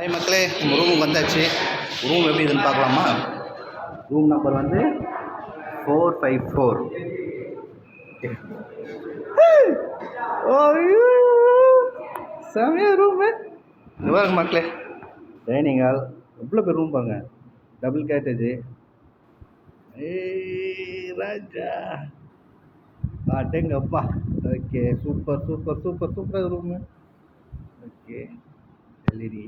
Hi மக்களே நம்ம ரூமுக்கு வந்தாச்சு. ரூம் எப்படி இதுன்னு பார்க்கலாமா? ரூம் நம்பர் வந்து ஃபோர் ஃபைவ் ஃபோர் செமையா ரூமு பாருங்க மக்களே. டைனிங் ஹால் எவ்வளோ பேர் ரூம் பாருங்க. டபுள் கேட்டேஜ் ஏய் ராஜா. அடேங்கப்பா. ஓகே சூப்பர் சூப்பர் சூப்பர் சூப்பராக ரூமு ஓகே எல்இடி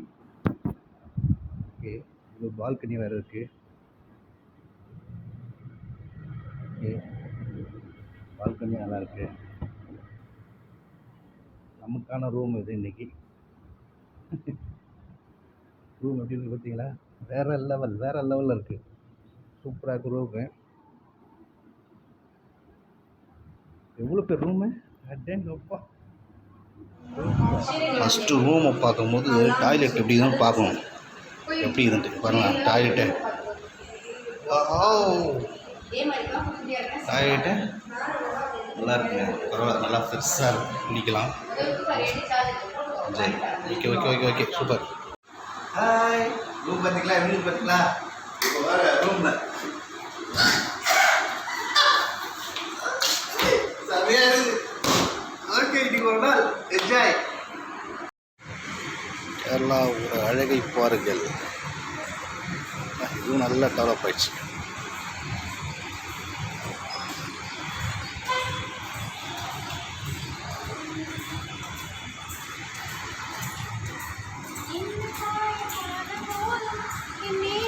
பால்கனி வேறு இருக்குது பால்கனி நல்லா இருக்கு. நமக்கான ரூம் இது இன்னைக்கு. ரூம் எப்படி இருக்கு பார்த்தீங்களா வேற லெவல் வேறு லெவலில் இருக்குது சூப்பராக இருக்கு ரூமு எவ்வளோ பேர் ரூமு அடேங்கப்பா. ஃபஸ்ட்டு ரூமை பார்க்கும்போது டாய்லெட் எப்படி தான் பார்க்கணும்? எப்படி இருந்து பாருங்க டாய்லெட்டு டாய்லெட்டு நல்லா இருக்குங்க. பரவாயில்ல நல்லா பெருசாக குளிக்கலாம். சரி okay okay okay okay super hi room பார்த்தீங்களா வீடு இருக்கு பார்த்தீங்களா இப்போ வர ரூமில் செமையா இருக்குது ஓகே இன்னைக்கு ஒரு நாள். என்ஜாய் கேரளா ஒரு அழகை பாருங்கள். இதுவும் நல்லா டெவலப் ஆயிடுச்சு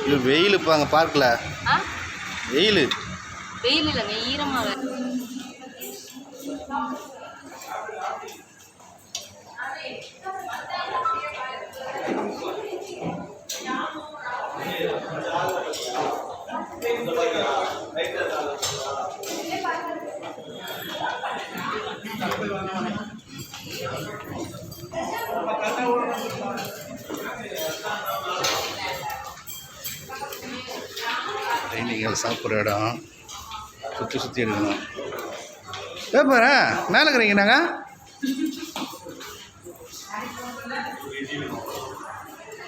இது வெயில் இப்போ அங்கே பார்க்கல. வெயில். வெயில் இல்லைங்க ஈரமாக டைனிங்கள் சாப்பிட்ற இடம். சுற்றி சுற்றி இருக்கணும். பேப்பர மேலே இருக்கிறீங்க நாங்கள்